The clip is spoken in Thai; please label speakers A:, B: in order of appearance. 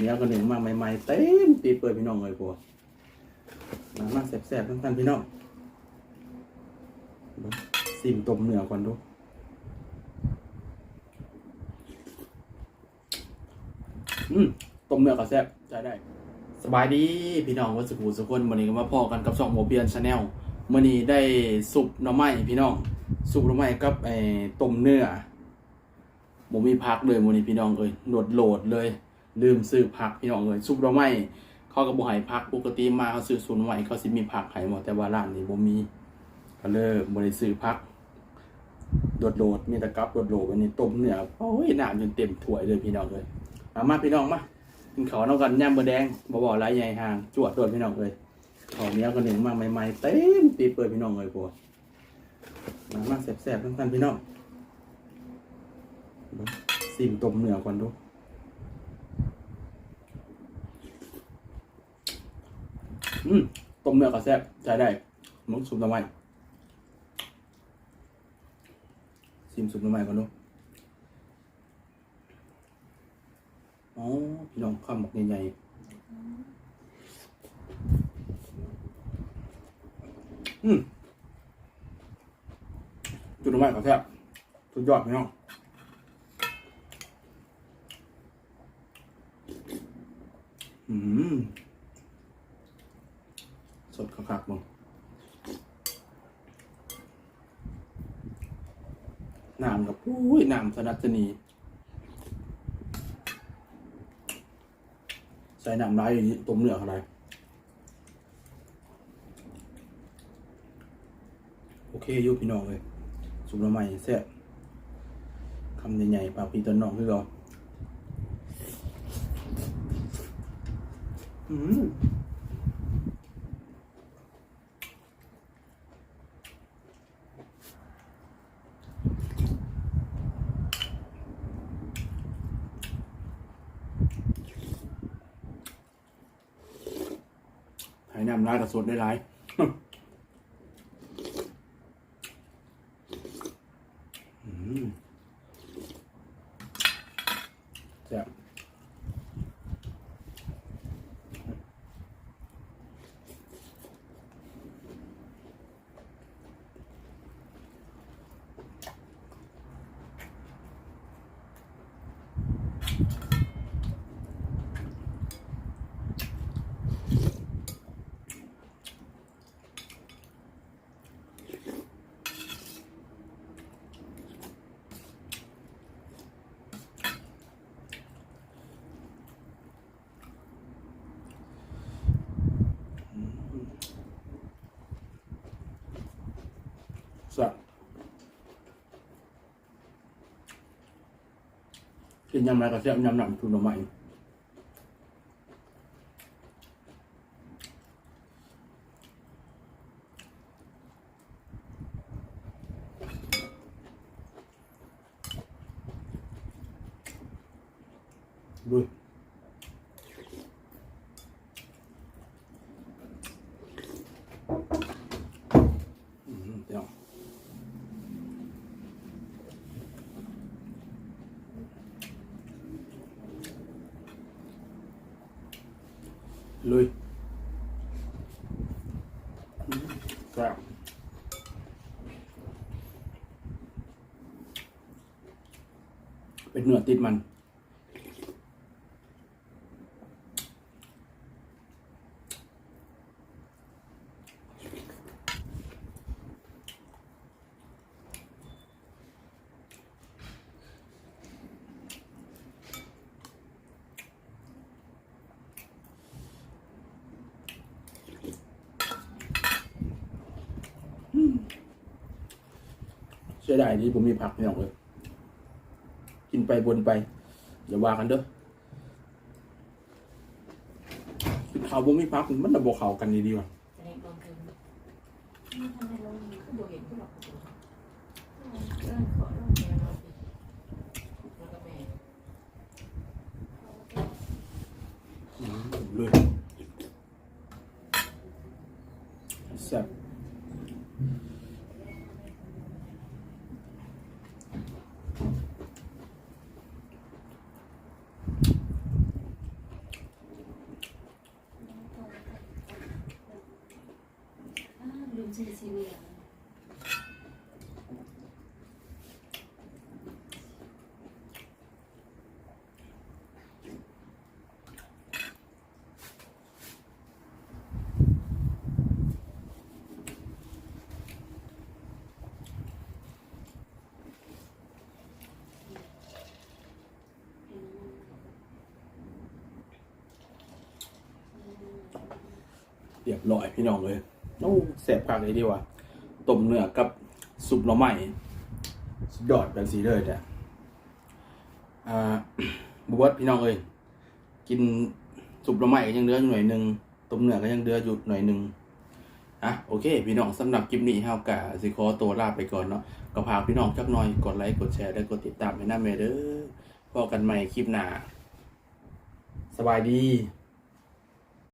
A: เหนี้ยวก็หนึ่งมาใหม่ๆเต็มตีเปิดพี่น้องเลยพวกมามาแซ่บๆทั้งท่านพี่น้องเบิ่งซิมต้มเนื้อก่อนดูอืมต้มเนื้อก็แซ่บใช้ได้ สบายดีพี่น้องวัสุขุสุคนวันนี้ก็มาพอกันกับช่องโมเบียนชาแนลมื่อนี้ได้สุปหน่อไม้พี่น้องสุปหน่อไม้กับไอ้ต้มเนื้อผมมีพักเลยมื่อนี้พี่น้องเอ้ยโหลดโหลดเลย ลืมซื้อผักพี่น้องเอ้ยซุปหน่อไม้เขาก็บ่ให้ผักปกติมาเขาซื้อซุนไม้เขาสิมีผักให้หมดแต่ว่าร้านนี้บ่มีก็เลยบ่ได้ซื้อผักโดดโหลดมีต่กับโดดโหลดวันนี้ต้มเนื้อโอ้ยน้ำจนเต็มถ้วยเลยพี่น้องเลยมามาพี่น้องมากินข้าวน้องกันย่ำเบอร์แดงบ่บ่ไรใหญ่ห่างจวดโดดพี่น้องเลยข้าวเนี้ยก็หนึ่งมาใหม่ๆเต็มตีเปิดพี่น้องเลยพวกมามาแซ่บๆทั้งท่านพี่น้องเบิ่งซิมต้มเนื้อก่อนดูอืม ต้มเนื้อก็แซ่บใช้ได้มุกซุปหน่อไม้ซิมซุปหน่อไม้ก่อนดูอ๋อพี่น้องข้ามหมกใหญ่ๆอืมจุดหมายก็แซบสุดยอดพี่น้องอืม ดคักๆมึงน้ำกับอุ้ยน้ำสนัดสนีใส่น้ำร้ายอย่างนี้ต้มเนื้ออะไร โอเคยุพี่น้องเลยสุกละใหม่แซ่บคำใหญ่ๆปากพี่ต้นน้องคือเราอืม หายน้ำร้ายกับสดได้หลายแซ่บแซ่บ กินยำอะไรก็แซ่บยำหนังทุนหน่อไม้ดูอืมเดี๋ยว ลุยแซ่บเป็นเนื้อติดมัน เสียดายที่ผมมีผักไม่ออกเลยกินไปบนไป อย่าว่ากันเด้อกินข้าวบ่มีผักมันจะบอกเขากันดีๆว่ะ
B: แสดงคว เหลือเรี
A: ยบร้อยพี่น้องเลย โอ้แสบคักเลยดีว่ะต้มเนื้อกับซุปหน่อไม้สุดยอดแบบสีเลยแต่อ่าบวชพี่น้องเอ้ยกินซุปหน่อไม้ก็ยังเหลืออยู่หน่อยหนึงต้มเนื้อก็ยังเหลืออยู่หน่อยหนึงอะโอเค พี่น้องสำหรับคลิปนี้เฮากะสิขอตัวลาไปก่อนเนาะก็พาพี่น้องจักหน่อยกดไลค์กดแชร์และกดติดตามให้หน้าเมเด้อพอกันใหม่คลิปหน้าสบายดี